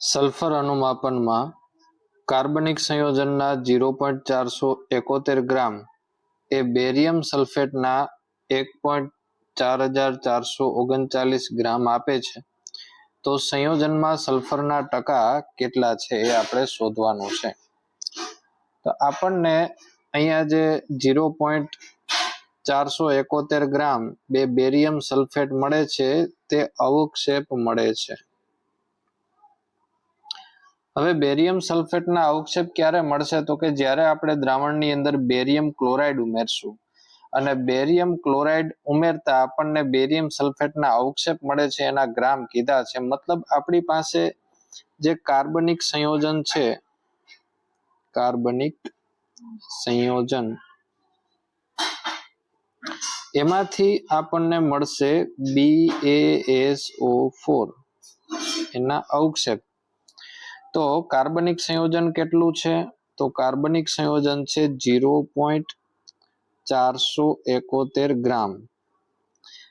Sulphur અનુમાપનમાં કાર્બનિક સંયોજનના zero point ચારસો એકોતેર ગ્રામ એ બેરિયમ સલ્ફેટના એક પોઈન્ટ ચાર હજાર ચારસો ઓગણચાલીસ ગ્રામ આપે છે. તો સંયોજનમાં સલ્ફરના ટકા કેટલા છે એ આપણે શોધવાનું છે. તો આપણને અહીંયા જે ઝીરો પોઈન્ટ ચારસો એકોતેર ગ્રામ બે બેરિયમ સલ્ફેટ મળે છે તે અવક્ષેપ મળે છે. હવે બેરિયમ સલ્ફેટના અવક્ષેપ ક્યારે મળશે તો કે જ્યારે આપણે દ્રાવણની અંદર બેરિયમ ક્લોરાઇડ ઉમેરશું. અને બેરિયમ ક્લોરાઇડ ઉમેરતા આપણને બેરિયમ સલ્ફેટના અવક્ષેપ મળે છે એના ગ્રામ કીધા છે. મતલબ આપણી પાસે જે કાર્બનિક સંયોજન છે, કાર્બનિક સંયોજન, એમાંથી આપણને મળશે બી એ એસ ઓ ફોર એના અવક્ષેપ. તો કાર્બનિક સંયોજન કેટલું છે? તો કાર્બનિક સંયોજન છે ઝીરો પોઈન્ટ ચારસો એકોતેર ગ્રામ.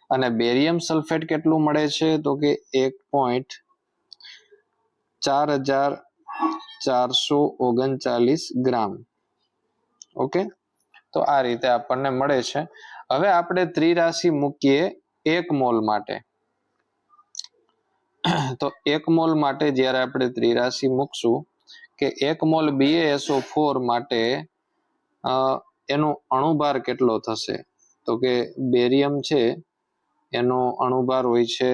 અને બેરિયમ સલ્ફેટ કેટલું મળે છે? તો કે એક પોઈન્ટ ચાર હજાર ચારસો ઓગણચાલીસ ગ્રામ. ઓકે? તો આ રીતે આપણને મળે છે. હવે આપણે ત્રિરાશિ મૂકીએ એક મોલ માટે. તો એક મોલ માટે જ્યારે આપણે ત્રિરાશી મૂકશું કે એક મોલ બીએએસઓ ફોર માટે એનો અણુભાર કેટલો થશે? તો કે બેરિયમ છે, એનો અણુભાર હોય છે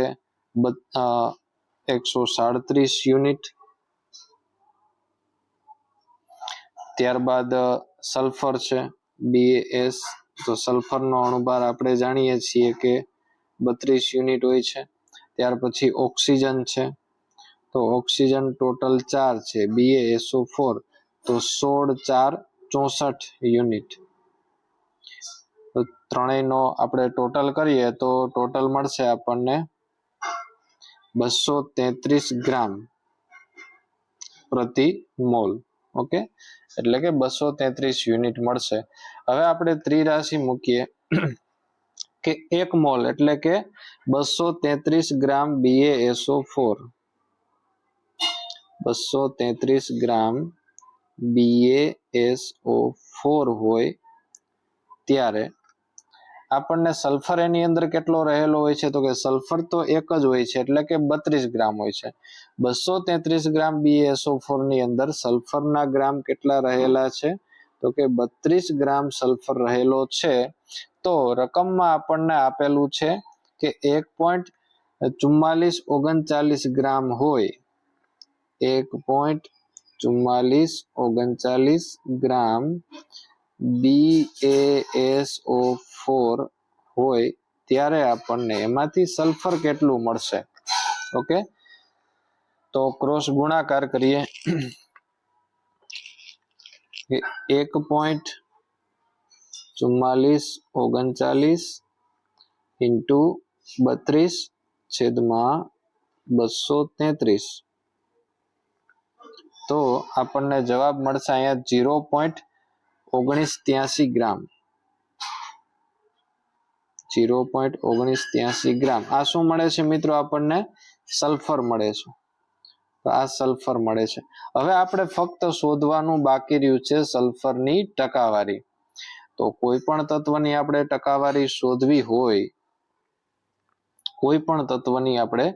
એકસો સાડત્રીસ યુનિટ. ત્યારબાદ સલ્ફર છે BaS તો સલ્ફરનો અણુભાર આપણે જાણીએ છીએ કે બત્રીસ યુનિટ હોય છે. ત્યાર પછી ઓક્સિજન છે. તો ઓક્સિજન ટોટલ ચાર છે. BaSO ફોર તો સોળ ચાર ચોસઠ યુનિટ. તો ત્રણેયનો આપણે ટોટલ કરીએ તો ટોટલ મળશે આપણને બસો તેત્રીસ ગ્રામ પ્રતિ મોલ. ઓકે? એટલે કે બસો તેત્રીસ યુનિટ મળશે. હવે આપણે ત્રિરાશિ મૂકીએ. કે એક મોલ, એટલે કે બસો તેત્રીસ ગ્રામ BaSO ફોર બસો તેત્રીસ ગ્રામ BaSO ફોર હોય ત્યારે આપણને સલ્ફર એની અંદર કેટલો રહેલો હોય છે? તો કે સલ્ફર તો એક જ હોય છે, એટલે કે બત્રીસ ગ્રામ હોય છે. બસો તેત્રીસ ગ્રામ બીએસઓ ફોરની અંદર સલ્ફરના ગ્રામ કેટલા રહેલા છે? તો કે બત્રીસ ગ્રામ સલ્ફર રહેલો છે. તો રકમમાં આપણને આપેલું છે કે એક પોઈન્ટ ચુમ્માલીસ ઓગણચાલીસ ગ્રામ હોય. એક પોઈન્ટ ચુમ્માલીસ ઓગણચાલીસ ગ્રામ બી એસ ઓ ફોર હોય ત્યારે આપણને એમાંથી સલ્ફર કેટલું મળશે? ઓકે? તો ક્રોસ ગુણાકાર કરીએ. એક પોઈન્ટ ચુમ્માલીસ, ઓગણચાલીસ ઇન્ટુ બત્રીસ છેદમાં બસો તેત્રીસ. તો આપણને જવાબ મળશે અહીંયા ઝીરો પોઈન્ટ ઓગણીસ ત્યાસી ગ્રામ. જીરો પોઈન્ટ ઓગણીસ ત્યાસી ગ્રામ. આ શું મળે છે મિત્રો આપણને? સલ્ફર મળે છે. તો આ સલ્ફર મળે છે. હવે આપણે ફક્ત શોધવાનું બાકી રહ્યું છે સલ્ફરની ટકાવારી. તો કોઈ પણ તત્વની આપણે ટકાવારી શોધવી હોય, કોઈ પણ તત્વની આપણે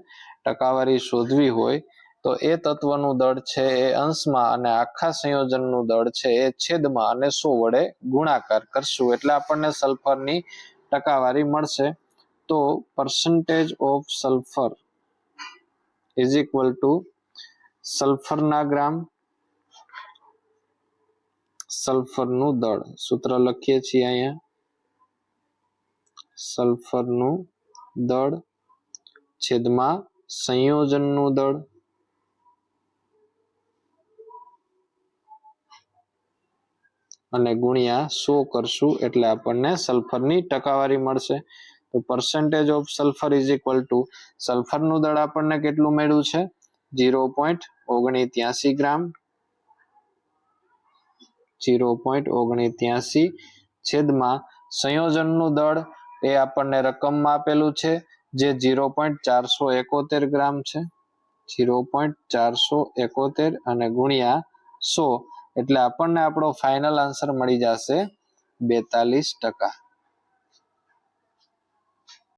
ટકાવારી શોધવી હોય, તો એ તત્વનું દળ છે એ અંશમાં અને આખા સંયોજનનું દળ છે એ છેદમાં અને સો વડે ગુણાકાર કરશું. એટલે આપણને સલ્ફરની ટકાવારી મળશે. તો percentage of sulphur is equal to સલ્ફરના gram. સલ્ફરનું દળ. સૂત્ર લખીએ છીએ અહીંયા. સલ્ફરનું દળ છેદમાં સંયોજનનું દળ. અને ગુણ્યા સો કરશું એટલે આપણને સલ્ફરની ટકાવારી મળશે. તો percentage of sulphur is equal to સલ્ફરનું દળ આપણને કેટલું મળ્યું છે? ઝીરો પોઈન્ટ ઓગણીત્યાસી ગ્રામ જીરો પોઈન્ટ ઓગણીત્યાસી છેદમાં સંયોજનનું દળ એ આપણને રકમમાં આપેલું છે, જે જીરો પોઈન્ટ ચારસો એકોતેર ગ્રામ છે. ઝીરો પોઈન્ટ ચારસો એકોતેર અને ગુણ્યા સો એટલે આપણને આપણો ફાઇનલ આન્સર મળી જશે બેતાલીસ ટકા.